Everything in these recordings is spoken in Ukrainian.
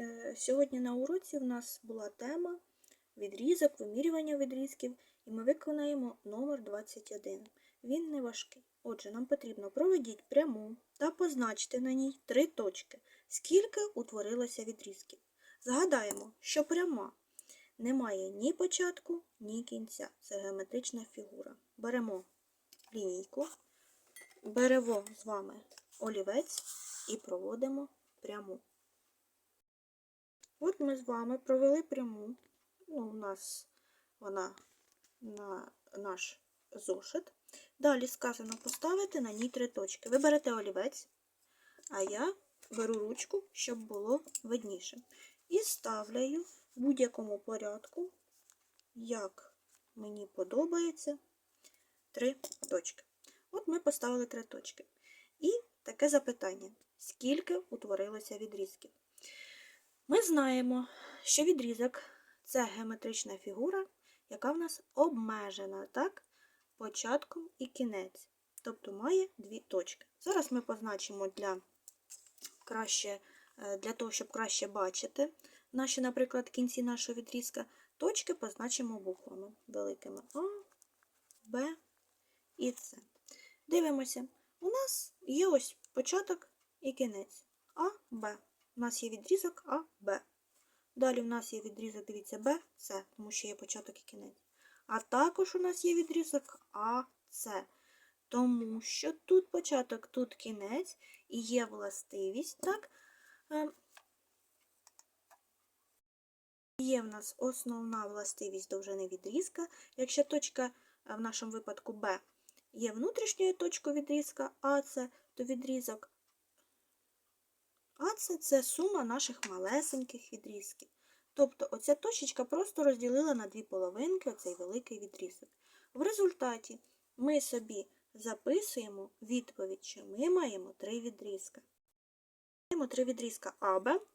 Е, Сьогодні на уроці в нас була тема відрізок, вимірювання відрізків, і ми виконаємо номер 21. Він не важкий. Отже, нам потрібно проведіть пряму та позначити на ній три точки, скільки утворилося відрізків. Згадаємо, що пряма не має ні початку, ні кінця. Це геометрична фігура. Беремо лінійку, беремо з вами олівець і проводимо пряму. От ми з вами провели пряму. Ну, у нас вона на наш зошит. Далі сказано поставити на ній три точки. Ви берете олівець, а я беру ручку, щоб було видніше. І ставляю в будь-якому порядку, як мені подобається, три точки. От ми поставили три точки. І таке запитання: скільки утворилося відрізків? Ми знаємо, що відрізок це геометрична фігура, яка в нас обмежена, так? Початком і кінець. Тобто має дві точки. Зараз ми позначимо для, краще, е, для того, щоб краще бачити наші, наприклад, кінці нашого відрізка, точки позначимо буквами великими А, Б і С. Дивимося, у нас є ось початок і кінець. А, Б. У нас є відрізок А, Б. Далі у нас є відрізок, дивіться, Б, С, тому що є початок і кінець. А також у нас є відрізок А, С. Тому що тут початок, тут кінець, і є властивість, так? е, Є в нас основна властивість довжини відрізка. Якщо точка е, в нашому випадку Б є внутрішньою точкою відрізка АЦ, то відрізок АЦ це сума наших малесеньких відрізків. Тобто оця точечка просто розділила на дві половинки оцей великий відрізок. В результаті ми собі записуємо відповідь, що ми маємо три відрізка. Маємо три відрізка АБ,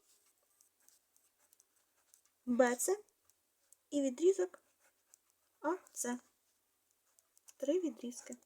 БЦ і відрізок АЦ. Три відрізки.